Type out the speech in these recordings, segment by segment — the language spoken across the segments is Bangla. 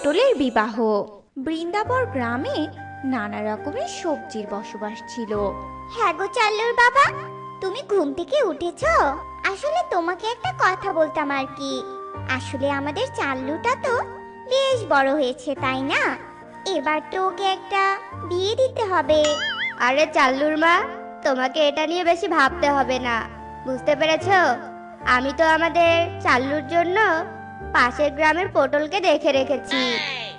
পটলের বিবাহ। বৃন্দাবর গ্রামে নানা রকমের সবজির বসবাস ছিল। হ্যাঁ গো চাল্লুর বাবা তুমি ঘুম থেকে উঠেছো? আসলে তোমাকে একটা কথা বলতাম আর কি। আসলে আমাদের চাল্লুটা তো বেশ বড় হয়েছে তাই না? এবার তো ওকে একটা বিয়ে দিতে হবে। আরে চাল্লুর মা তোমাকে এটা নিয়ে বেশি ভাবতে হবে না। বুঝতে পেরেছ? আমি তো আমাদের চাল্লুর জন্য পাশের গ্রামের পটলকে দেখে রেখেছি।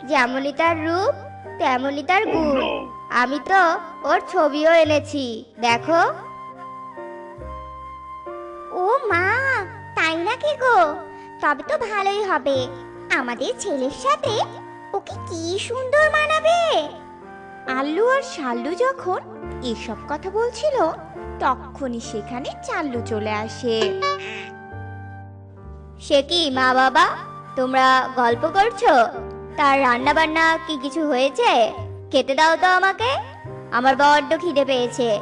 যেমনই তার রূপ, তেমনই তার গুণ। আমি তো ওর ছবিও এনেছি। দেখো। ও মা, তাই নাকি গো? তবে তো ভালোই হবে। আমাদের ছেলের সাথে ওকে কি সুন্দর মানাবে? আল্লু আর শাল্লু যখন এসব কথা বলছিল, তখনই সেখানে চাল্লু চলে আসে। সে কি মা বাবা? তোমরা গল্প করছ? তার রান্না বান্না কি কিছু হয়েছে? খেতে দাও তো আমাকে। আমার বড্ড খিদে পেয়েছে।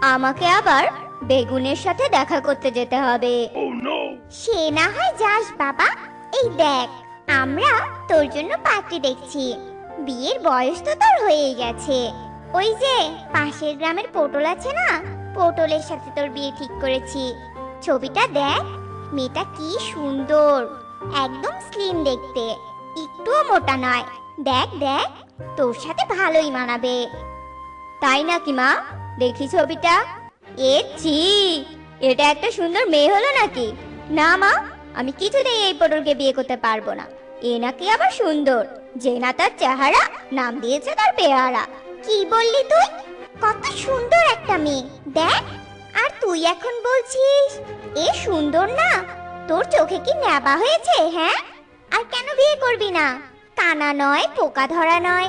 আমাকে আবার বেগুনের সাথে দেখা করতে যেতে হবে। সে না হয় যাস বাবা। এই দেখ আমরা তোর জন্য পাত্রী দেখছি। বিয়ের বয়স তো তোর হয়েই গেছে। ওই যে পাশের গ্রামের পটল আছে না? পটলের সাথে তোর বিয়ে ঠিক করেছি। ছবিটা দেখ। মেয়েটা কি সুন্দর। একদম স্লিম দেখতে। একটুও মোটা নয়। দেখ দেখ, তোর সাথে ভালোই মানাবে। তাই নাকি মা? দেখি ছবিটা। এ ছি, এটা একটা সুন্দর মেয়ে হলো নাকি? না মা, আমি কিছুতেই এই পটলকে বিয়ে করতে পারব না। এ নাকি আবার সুন্দর। যে না তার চেহারা, নাম দিয়েছে তার পেয়ারা। কি বললি তুই? কত সুন্দর একটা মেয়ে। দেখ আর তুই এখন বলছিস? এ সুন্দর না। তোর চোখে কি নেবা হয়েছে হ্যাঁ? আর কেন বিয়ে করবি না? কানা নয় পোকা ধরা নয়।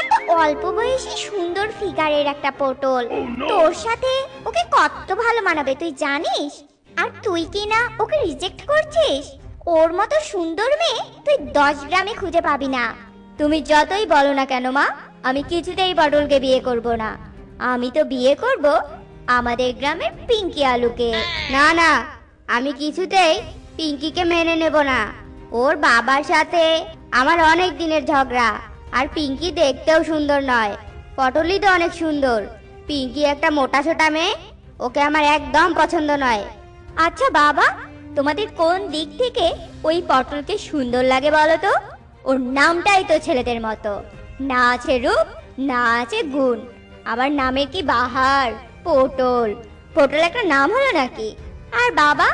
একটা অল্প বয়সী সুন্দর ফিগারের একটা পটল। তোর সাথে ওকে কত ভালো মানাবে তুই জানিস? আর তুই কি না ওকে রিজেক্ট করছিস? ওর মতো সুন্দর মেয়ে তুই দশ গ্রামে খুঁজে পাবি না। তুমি যতই বলো না কেন মা আমি কিছুতেই পটলকে বিয়ে করব না। আমি তো বিয়ে করব আমাদের গ্রামে পিঙ্কি আলুকে। না না, আমি কিছুতেই পিঙ্কিকে মেনে নেব না। ওর বাবার সাথে আমার অনেক দিনের ঝগড়া। আর পিঙ্কি দেখতেও সুন্দর নয়, পটলই তো অনেক সুন্দর। পিঙ্কি একটা মোটা সোটা মেয়ে, ওকে আমার একদম পছন্দ নয়। আচ্ছা বাবা, তোমাদের কোন দিক থেকে ওই পটলকে সুন্দর লাগে বলো তো? ওর নামটাই তো ছেলেদের মতো। না আছে রূপ, না আছে গুণ। আবার নামের কি বাহার? পটল। পটল একটা নাম হলো নাকি? আর বাবা,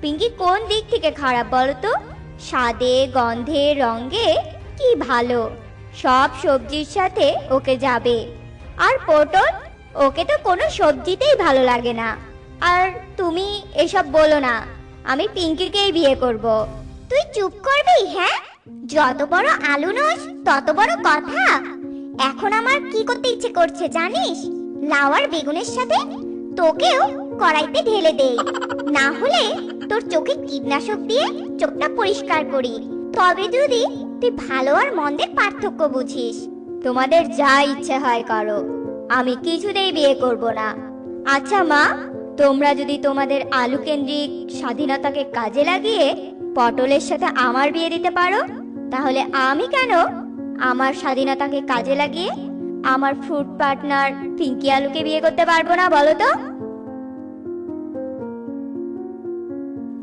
পিঙ্কি কোন দিক থেকে খারাপ বলো তো স্বাদে, গন্ধে, রঙে কি ভালো? সব সবজির সাথে ওকে যাবে। আর পটল, ওকে তো কোনো সবজিতেই ভালো লাগে না। আর তুমি এসব বলো না, আমি পিঙ্কিকেই বিয়ে করব। তুই চুপ করবি হ্যাঁ? যত বড় আলু নস, তত বড় কথা। এখন আমার কি করতে ইচ্ছে করছে জানিস? লাউ আর বেগুনের সাথে তোকেও কড়াইতে ঢেলে দেই। না হলে তোর চোখে কীটনাশক দিয়ে চোখটা পরিষ্কার করি। তবে যদি তুই ভালো আর মন্দের পার্থক্য বুঝিস, তোমাদের যা ইচ্ছে হয় করো। আমি কিছুতেই বিয়ে করব না। আচ্ছা মা, তোমরা যদি তোমাদের আলু কেন্দ্রিক স্বাধীনতাকে কাজে লাগিয়ে পটলের সাথে আমার বিয়ে দিতে পারো, তাহলে আমি কেন আমার স্বাধীনতাকে কাজে লাগিয়ে আমার ফ্রুট পার্টনার পিঙ্কি আলুকে বিয়ে করতে পারব না বলো তো?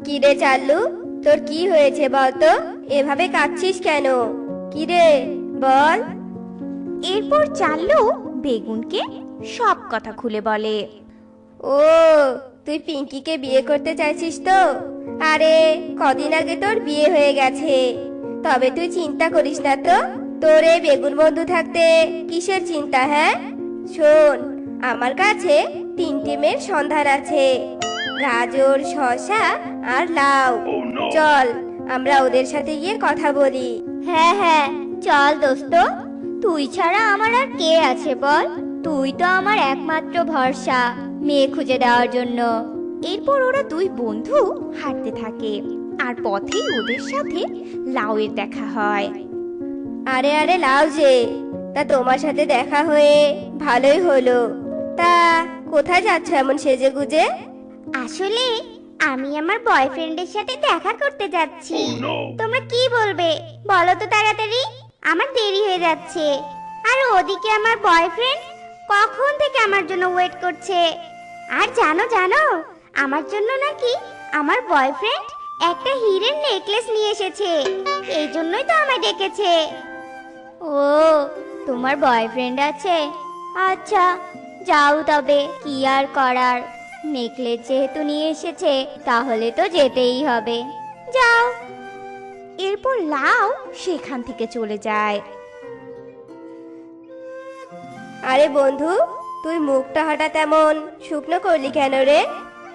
কি রে চাল্লু তোর কি হয়েছে বলতো? এভাবে কাঁদছিস কেন? কি রে বল। এরপর চাল্লু বেগুনকে সব কথা খুলে বলে। ও তুই পিঙ্কিকে বিয়ে করতে চাইছিস তো? আরে কদিন আগে তোর বিয়ে হয়ে গেছে। তবে তুই চিন্তা করিস না তো। তোর এই বেগুন বন্ধু থাকতে কিসের চিন্তা হ্যাঁ? শোন আমার কাছে তিনটি মেয়ের সন্ধান আছে। গাজর শসা আর লাউ। চল আমরা ওদের সাথে গিয়ে কথা বলি। হ্যাঁ হ্যাঁ চল দোস্ত। তুই ছাড়া আমার আর কে আছে বল? তুই তো আমার একমাত্র ভরসা মেয়ে খুঁজে দেওয়ার জন্য। এরপর ওরা দুই বন্ধু হাঁটতে থাকে। আর পথেই ওদের সাথে লাউয়ের দেখা হয়। আরে আরে লাউ যে তা তোমার সাথে দেখা হয়ে ভালোই হলো। তা কোথায় যাচ্ছ এমন সেজে গুজে? আসলে আমি আমার বয়ফ্রেন্ডের সাথে দেখা করতে যাচ্ছি। তোমরা কি বলবে? বলো তো তাড়াতাড়ি। আমার দেরি হয়ে যাচ্ছে। আর ওদিকে আমার বয়ফ্রেন্ড কখন থেকে আমার জন্য ওয়েট করছে? আর জানো জানো আমার জন্য নাকি আমার বয়ফ্রেন্ড একটা হিরের নেকলেস নিয়ে এসেছে। এই জন্যই তো আমায় ডেকেছে। ও, তোমার বয়ফ্রেন্ড আছে? আচ্ছা যাও তবে, কি আর করার? নেকলেস যেহেতু নিয়ে এসেছে, তাহলে তো যেতেই হবে। যাও। এরপর লাউ সেখান থেকে চলে যায়। আরে বন্ধু, তুই মুখটা হঠাৎ এমন শুকনো করলি কেন রে?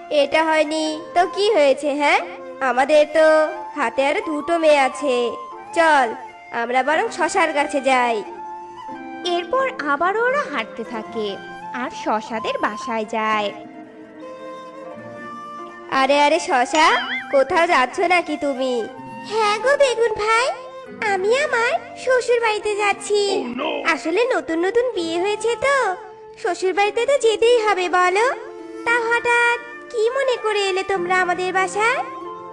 এটা হয়নি, তো কি হয়েছে হ্যাঁ? আমাদের তো হাতে আরও দুটো মেয়ে আছে। চল আমরা বরং শশার কাছে যাই। এরপর আবারও ওরা হাঁটতে থাকে আর শশাদের বাসায় যায়। আরে আরে শশা কোথাও যাচ্ছ নাকি তুমি? হ্যাঁ গো বেগুন ভাই আমি আমার শ্বশুর বাড়িতে যাচ্ছি আসলে নতুন নতুন বিয়ে হয়েছে তো। শ্বশুর বাড়িতে তো যেতেই হবে বলো। তা হঠাৎ কি মনে করে এলে তোমরা আমাদের বাসায়?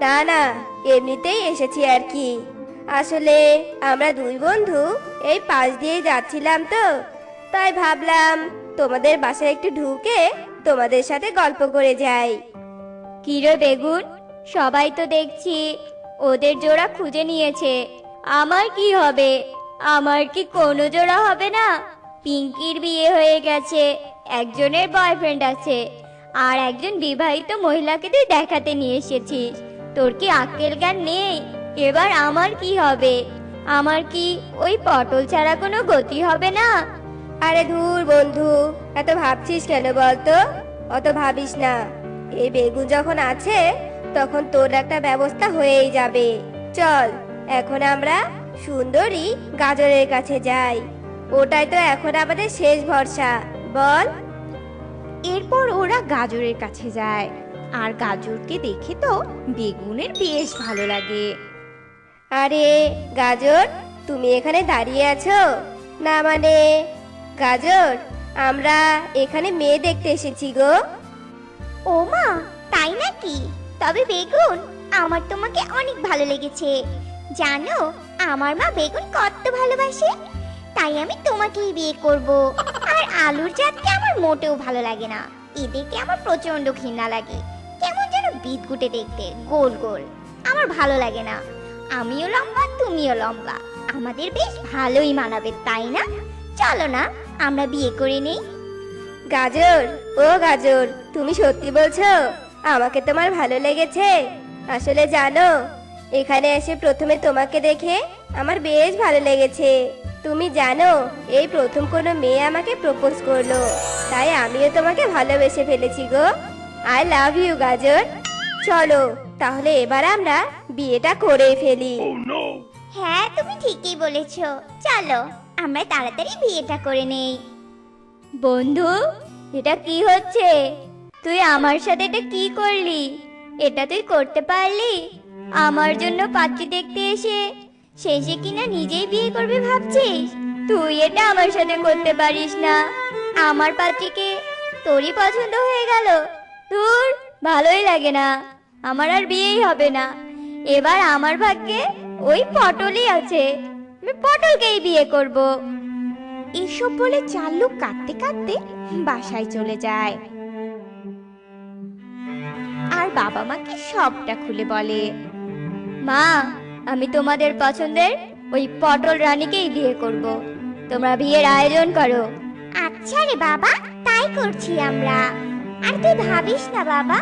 না না এমনিতেই এসেছি আর কি। আসলে আমরা দুই বন্ধু এই পাশ দিয়ে যাচ্ছিলাম তো। তাই ভাবলাম তোমাদের বাসায় একটু ঢুকে তোমাদের সাথে গল্প করে যাই। কিরে বেগুন, সবাই তো দেখছি ওদের জোড়া খুঁজে নিয়েছে। আমার কি হবে? আমার কি কোনো জোড়া হবে না? পিঙ্কির বিয়ে হয়ে গেছে, একজনের বয়ফ্রেন্ড আছে, আর একজন বিবাহিত মহিলাকে তুই দেখাতে নিয়ে এসেছিস। তোর কি আক্কেল জ্ঞান নেই? এবার আমার কি হবে? আমার কি ওই পটল ছাড়া কোনো গতি হবে না? আরে ধুর বন্ধু, এত ভাবছিস কেন বলতো? অত ভাবিস না। এই বেগুন যখন আছে, তখন তোর একটা ব্যবস্থা হয়েই যাবে। চল, এখন আমরা সুন্দরী গাজরের কাছে যাই। ওটাই তো এখন আমাদের শেষ ভরসা। বল। এরপর ওরা গাজরের কাছে যায়। আর গাজরকে দেখে তো বেগুনের বেশ ভালো লাগে। আরে, গাজর, তুমি এখানে দাঁড়িয়ে আছো? না মানে গাজর, আমরা এখানে মেয়ে দেখতে এসেছি গো। ও মা, তাই নাকি? তবে বেগুন, আমার তোমাকে অনেক ভালো লেগেছে। জানো, আমার মা বেগুন কত ভালোবাসে, তাই আমি তোমাকেই বিয়ে করব। আর আলুর জাতকে আমার মোটেও ভালো লাগে না। এদেরকে আমার প্রচণ্ড ঘৃণা লাগে। কেমন যেন বিদগুটে দেখতে, গোল গোল। আমার ভালো লাগে না। আমিও লম্বা, তুমিও লম্বা। আমাদের বেশ ভালোই মানাবে, তাই না? চলো না, আমরা বিয়ে করে নেই। গাজর, ও গাজর, তুমি সত্যি বলছো? আমাকে তোমার ভালো লেগেছে। আসলে জানো, এখানে এসে প্রথমে তোমাকে দেখে আমার বেশ ভালো লেগেছে। তুমি জানো, এই প্রথম কোনো মেয়ে আমাকে প্রপোজ করল। তাই আমিও তোমাকে ভালোবেসে ফেলেছি গো। আই লাভ ইউ গাজর। চলো তাহলে এবার আমরা বিয়েটা করে ফেলি। হ্যাঁ তুমি ঠিকই বলেছ। চলো আমরা তাড়াতাড়ি বিয়েটা করে নেই। বন্ধু এটা কি হচ্ছে? তুই আমার সাথে এটা কি করলি? এটা তুই করতে পারলি? আমার জন্য পাত্রী দেখতে এসে শেষে কিনা নিজেই বিয়ে করবে ভাবছিস? তুই এটা আমার সাথে করতে পারিস না। আমার পাত্রীকে তোরই পছন্দ হয়ে গেল। তোর ভালোই লাগে না। আমার আর বিয়েই হবে না। এবার আমার ভাগ্যে ওই পটলই আছে। আমি পটলকেই বিয়ে করব। এসব বলে চাল্লু কাঁদতে কাঁদতে বাসায় চলে যায়। আর বাবা মাকে সবটা খুলে বলে? মা আমি তোমাদের পছন্দের ওই পটল রানীকেই বিয়ে করব। তোমরা বিয়ের আয়োজন করো। আচ্ছা রে বাবা তাই করছি আমরা। আর তুই ভাবিস না বাবা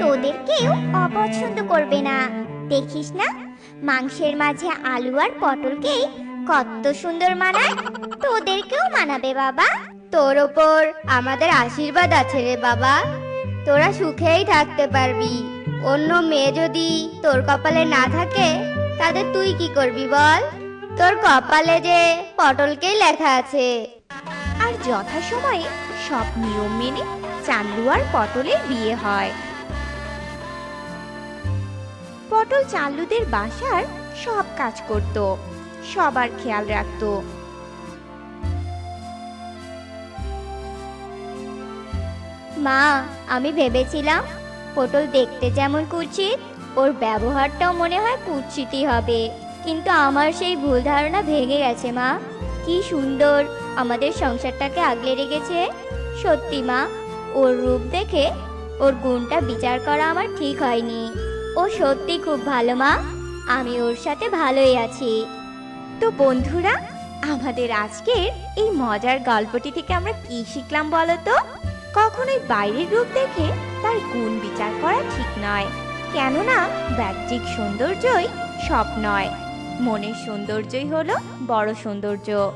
তোদের কেউ অপছন্দ করবে না। দেখিস না, মাংসের মাঝে আলু আর পটলকে কত সুন্দর মানায়। তোদেরকেও মানাবে বাবা। তোর ওপর আমাদের আশীর্বাদ আছে রে বাবা। তোরা সুখেই থাকতে পারবি। অন্য মেয়ে যদি তোর কপালে না থাকে তাদের তুই কি করবি বল? তোর কপালে যে পটলকেই লেখা আছে। আর যথাসময়ে সব নিয়ম মেনে চাল্লু আর পটলের বিয়ে হয়। পটল চাল্লুদের বাসার সব কাজ করত, সবার খেয়াল রাখতো। মা, আমি ভেবেছিলাম পটল দেখতে যেমন কুৎসিত, ওর ব্যবহারটাও মনে হয় কুৎসিতই হবে। কিন্তু আমার সেই ভুল ধারণা ভেঙে গেছে, মা। কি সুন্দর আমাদের সংসারটাকে আগলে রেখেছে। সত্যি, মা, ওর রূপ দেখে ওর গুণটা বিচার করা আমার ঠিক হয়নি। ও সত্যি খুব ভালো, মা। আমি ওর সাথে ভালোই আছি। তো বন্ধুরা, আমাদের আজকের এই মজার গল্পটি থেকে আমরা কি শিখলাম বলো তো? কখনোই বাইরের রূপ দেখে তার গুণ বিচার করা ঠিক নয়। কেননা বাহ্যিক সৌন্দর্যই সব নয়। মনের সৌন্দর্যই হলো বড় সৌন্দর্য।